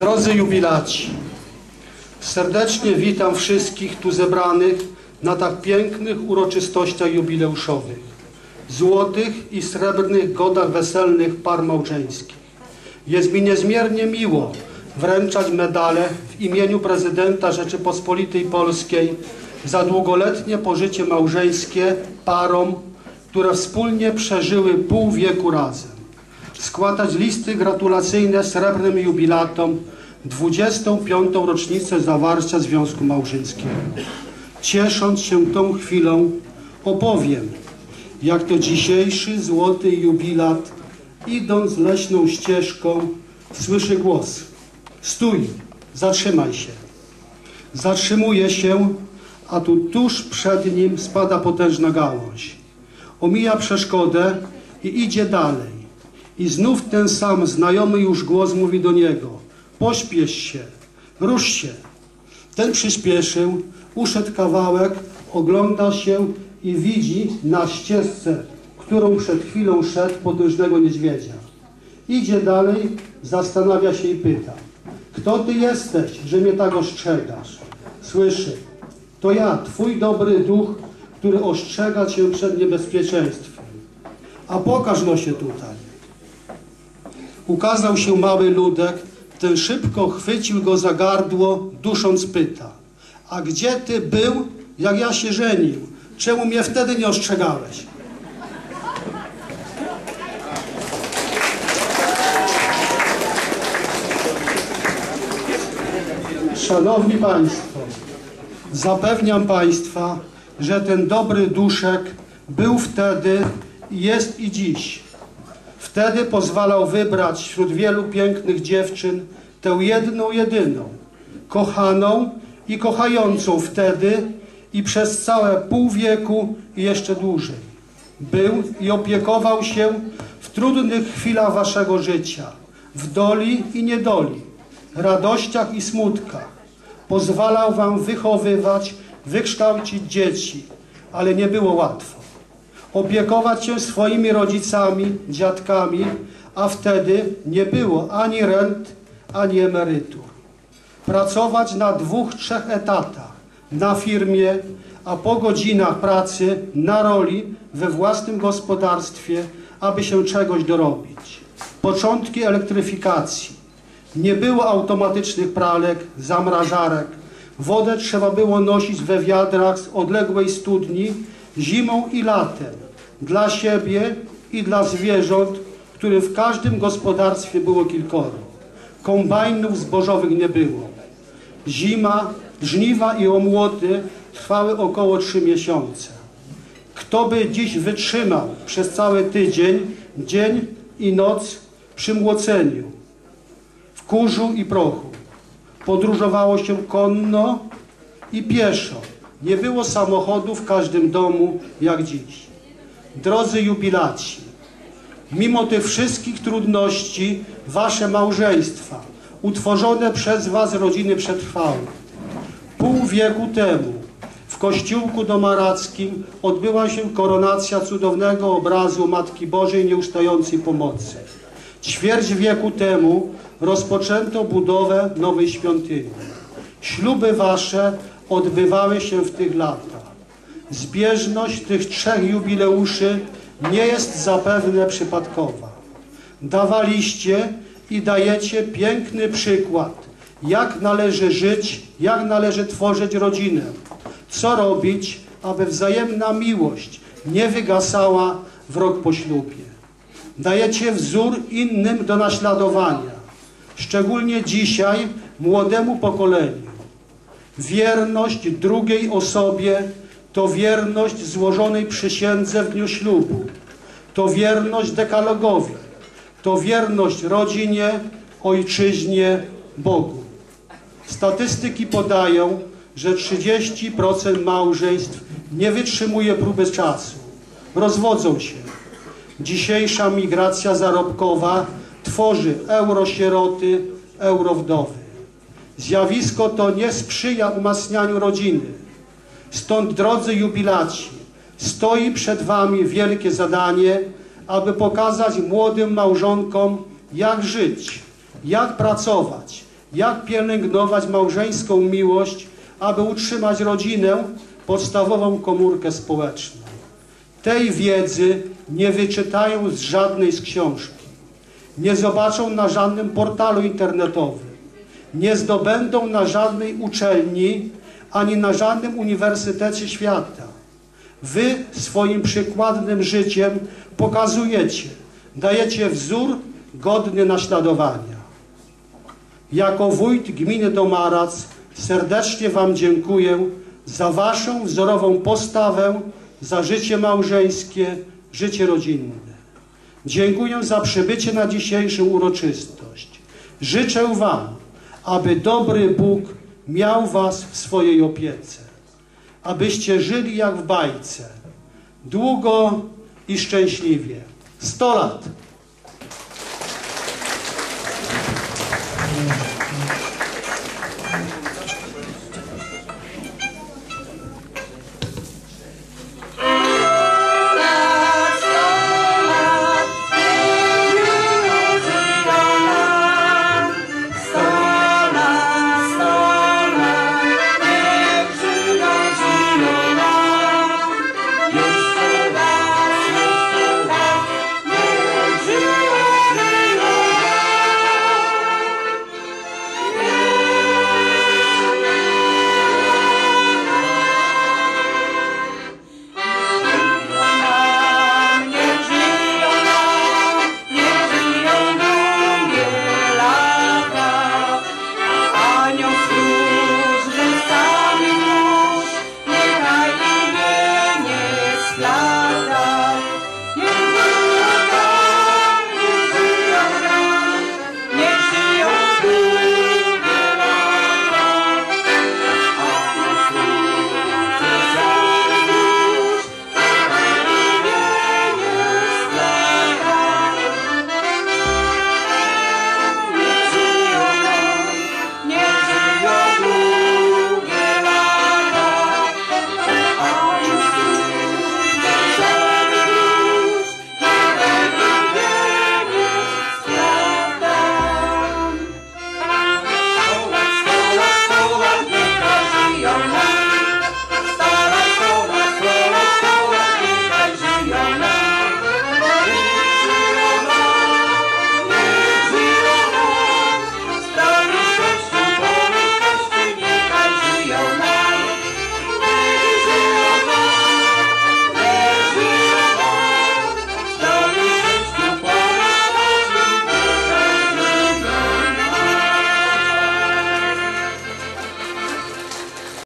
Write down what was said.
Drodzy jubilaci, serdecznie witam wszystkich tu zebranych na tak pięknych uroczystościach jubileuszowych, złotych i srebrnych godach weselnych par małżeńskich. Jest mi niezmiernie miło wręczać medale w imieniu prezydenta Rzeczypospolitej Polskiej za długoletnie pożycie małżeńskie parom, które wspólnie przeżyły pół wieku razem składać listy gratulacyjne srebrnym jubilatom 25. rocznicę zawarcia Związku Małżeńskiego. Ciesząc się tą chwilą, opowiem, jak to dzisiejszy złoty jubilat, idąc leśną ścieżką, słyszy głos. Stój, zatrzymaj się. Zatrzymuje się, a tu tuż przed nim spada potężna gałąź. Omija przeszkodę i idzie dalej. I znów ten sam znajomy już głos mówi do niego: Pośpiesz się, rusz się. Ten przyspieszył, uszedł kawałek, ogląda się i widzi na ścieżce, którą przed chwilą szedł potężnego niedźwiedzia. Idzie dalej, zastanawia się i pyta: Kto ty jesteś, że mnie tak ostrzegasz? Słyszy: To ja, twój dobry duch, który ostrzega cię przed niebezpieczeństwem. A pokaż no się tutaj. Ukazał się mały ludek, ten szybko chwycił go za gardło, dusząc pyta. A gdzie ty był, jak ja się żenił? Czemu mnie wtedy nie ostrzegałeś? Szanowni Państwo, zapewniam Państwa, że ten dobry duszek był wtedy, jest i dziś. Wtedy pozwalał wybrać wśród wielu pięknych dziewczyn tę jedną, jedyną, kochaną i kochającą wtedy i przez całe pół wieku i jeszcze dłużej. Był i opiekował się w trudnych chwilach waszego życia, w doli i niedoli, radościach i smutkach. Pozwalał wam wychowywać, wykształcić dzieci, ale nie było łatwo opiekować się swoimi rodzicami, dziadkami, a wtedy nie było ani rent, ani emerytur. Pracować na dwóch, trzech etatach, na firmie, a po godzinach pracy na roli we własnym gospodarstwie, aby się czegoś dorobić. Początki elektryfikacji. Nie było automatycznych pralek, zamrażarek. Wodę trzeba było nosić we wiadrach z odległej studni zimą i latem, dla siebie i dla zwierząt, których w każdym gospodarstwie było kilkoro. Kombajnów zbożowych nie było. Zima, żniwa i omłoty trwały około trzy miesiące. Kto by dziś wytrzymał przez cały tydzień, dzień i noc przy młoceniu, w kurzu i prochu? Podróżowało się konno i pieszo. Nie było samochodu w każdym domu jak dziś. Drodzy jubilaci, mimo tych wszystkich trudności, wasze małżeństwa, utworzone przez was rodziny przetrwały. Pół wieku temu w kościółku domarackim odbyła się koronacja cudownego obrazu Matki Bożej Nieustającej Pomocy. Ćwierć wieku temu rozpoczęto budowę nowej świątyni. Śluby wasze odbywały się w tych latach. Zbieżność tych trzech jubileuszy nie jest zapewne przypadkowa. Dawaliście i dajecie piękny przykład, jak należy żyć, jak należy tworzyć rodzinę, co robić, aby wzajemna miłość nie wygasała w rok po ślubie. Dajecie wzór innym do naśladowania, szczególnie dzisiaj młodemu pokoleniu. Wierność drugiej osobie to wierność złożonej przysiędze w dniu ślubu, to wierność dekalogowi, to wierność rodzinie, ojczyźnie, Bogu. Statystyki podają, że 30% małżeństw nie wytrzymuje próby czasu. Rozwodzą się. Dzisiejsza migracja zarobkowa tworzy eurosieroty, eurowdowy. Zjawisko to nie sprzyja umacnianiu rodziny. Stąd, drodzy jubilaci, stoi przed wami wielkie zadanie, aby pokazać młodym małżonkom, jak żyć, jak pracować, jak pielęgnować małżeńską miłość, aby utrzymać rodzinę, podstawową komórkę społeczną. Tej wiedzy nie wyczytają z żadnej z książki, nie zobaczą na żadnym portalu internetowym, nie zdobędą na żadnej uczelni ani na żadnym uniwersytecie świata. Wy swoim przykładnym życiem pokazujecie, dajecie wzór godny naśladowania. Jako wójt gminy Domarac serdecznie Wam dziękuję za Waszą wzorową postawę, za życie małżeńskie, życie rodzinne. Dziękuję za przybycie na dzisiejszą uroczystość. Życzę Wam, aby dobry Bóg miał Was w swojej opiece, abyście żyli jak w bajce, długo i szczęśliwie. Sto lat!